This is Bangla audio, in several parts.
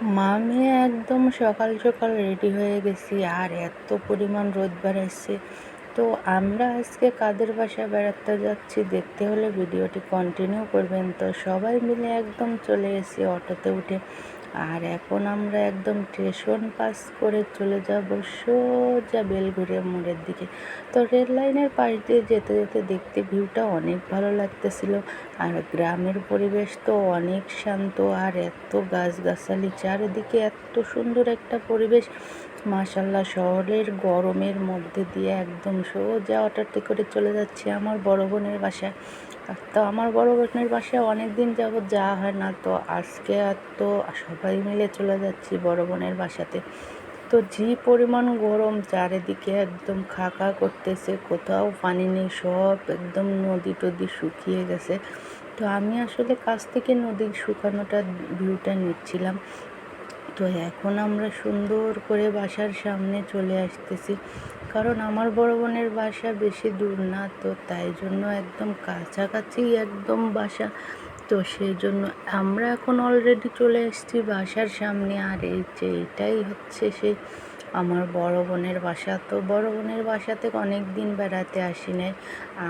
আমি একদম সকাল সকাল রেডি হয়ে গেছি, আর এত পরিমাণ রোদ বেড়াচ্ছে তো আমরা আজকে কাদের বাসায় বেড়াতে যাচ্ছি দেখতে হলে ভিডিওটি কন্টিনিউ করবেন। তো সবাই মিলে একদম চলে এসে অটোতে উঠে আর এখন আমরা একদম স্টেশন পাস করে চলে যাব সোজা বেলঘুরিয়া মোড়ের দিকে। তো রেল লাইনের পাশ দিয়ে যেতে যেতে দেখতে ভিউটা অনেক ভালো লাগতেছিল। আর গ্রামের পরিবেশ তো অনেক শান্ত, আর এত গাছগাছালি, চারিদিকে এত সুন্দর একটা পরিবেশ। মাসাল্লাহ শহরের গরমের মধ্যে দিয়ে একদম সোজা অটোতে করে চলে যাচ্ছি আমার বড় বোনের বাসায়। তো আমার বড় বোনের বাসায় অনেক দিন যাবৎ যাওয়া হয় না। তো আজকে আর তো সবাই মিলে চলে যাচ্ছি বড় বোনের বাসাতে। তো যে পরিমাণ গরম চারিদিকে একদম খাকা করতেছে, কোথাও পানি নেই, সব একদম নদী টদি শুকিয়ে গেছে। তো আমি আসলে কাছ থেকে নদীর শুকানোটা ভিউটা নিচ্ছিলাম। তো এখন আমরা সুন্দর করে বাসার সামনে চলে আসতেছি। কারণ আমার বড় বোনের বাসা বেশি দূর না, তো তাই জন্য একদম কাছাকাছি একদম বাসা। তো সেই জন্য আমরা এখন অলরেডি চলে এসেছি বাসার সামনে, আর এই যে এটাই হচ্ছে সেই আমার বড় বোনের বাসা। তো বড় বোনের বাসাতে অনেক দিন বেড়াতে আসি নাই,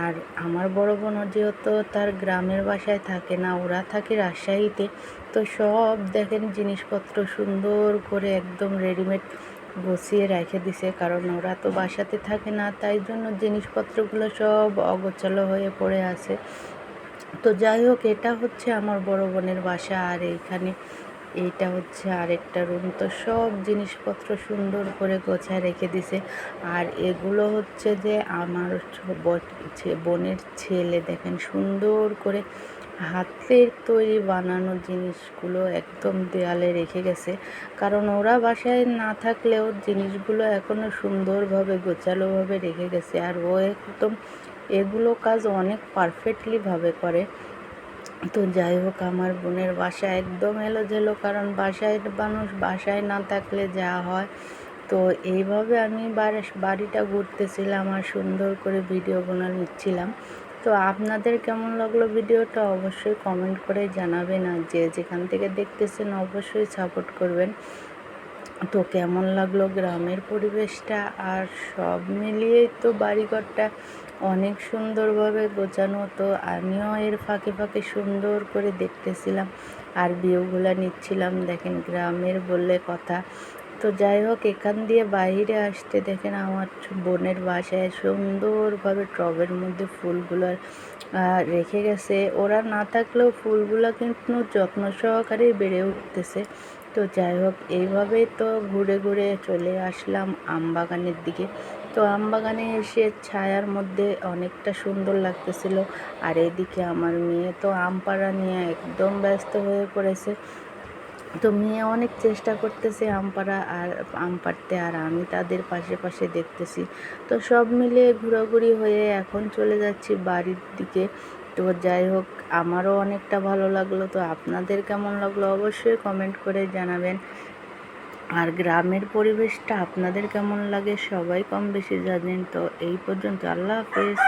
আর আমার বড় বোন যেহেতু তার গ্রামের বাসায় থাকে না, ওরা থাকে রাজশাহীতে, তো সব দেখেন জিনিসপত্র সুন্দর করে একদম রেডিমেড গুছিয়ে রেখে দিছে, কারণ ওরা তো বাসাতে থাকে না, তাই জন্য জিনিসপত্রগুলো সব অগোছালো হয়ে পড়ে আছে। তো যাই হোক, এটা হচ্ছে আমার বড় বোনের বাসা, আর এইখানে এইটা হচ্ছে আরেকটা রুম তো সব জিনিসপত্র সুন্দর করে গোছায় রেখে দিছে। আর এগুলো হচ্ছে যে আমার বোনের ছেলে, দেখেন সুন্দর করে হাতের তৈরি বানানো জিনিসগুলো একদম দেয়ালে রেখে গেছে। কারণ ওরা বাসায় না থাকলেও জিনিসগুলো এখনও সুন্দরভাবে, গোছালোভাবে রেখে গেছে। আর ও একদম এগুলো কাজ অনেক পারফেক্টলিভাবে করে। তো যাই হোক, আমার বোনের বাসা একদম এলোঝেলো। কারণ বাসায় মানুষ বাসায় না থাকলে যা হয়। তো এইভাবে আমি বাড়িটা ঘুরতেছিলাম আর সুন্দর করে ভিডিও বানা নিচ্ছিলাম। তো আপনাদের কেমন লাগল ভিডিওটা অবশ্যই কমেন্ট করে জানাবেন আর যে যেখান থেকে দেখতেছেন অবশ্যই সাপোর্ট করবেন। তো কেমন লাগল গ্রামের পরিবেশটা আর সব মিলিয়েই তো বাড়িঘরটা অনেক সুন্দরভাবে গোছানো তো আমিও এর ফাঁকে ফাঁকে সুন্দর করে দেখতেছিলাম আর ভিউগুলো নিচ্ছিলাম। দেখেন গ্রামের বললে কথা। তো যাই হোক, এখান দিয়ে বাইরে আসতে দেখেন আমার বোনের বাসায় সুন্দরভাবে টবের মধ্যে ফুলগুলো রেখে গেছে। ওরা না থাকলেও ফুলগুলো কিন্তু যত্ন সহকারেই বেড়ে উঠতেছে। তো যাই হোক, এইভাবেই তো ঘুরে ঘুরে চলে আসলাম আমবাগানের দিকে। তো আমবাগানে এসে ছায়ার মধ্যে অনেকটা সুন্দর লাগতেছিল। আর এদিকে আমার মেয়ে তো আম পাড়া নিয়ে একদম ব্যস্ত হয়ে পড়েছে। তো মেয়ে অনেক চেষ্টা করতেছে আম পাড়া আর আম পাড়তে আর আমি তাদের পাশে পাশে দেখতেছি। তো সব মিলে ঘোরাঘুরি হয়ে এখন চলে যাচ্ছি বাড়ির দিকে। তো যাই হোক, আমারও অনেকটা ভালো লাগল। তো আপনাদের কেমন লাগল অবশ্যই কমেন্ট করে জানাবেন। আর গ্রামের পরিবেশটা আপনাদের কেমন লাগে সবাই কম বেশি জানেন। তো এই পর্যন্ত আল্লাহ হাফেজ।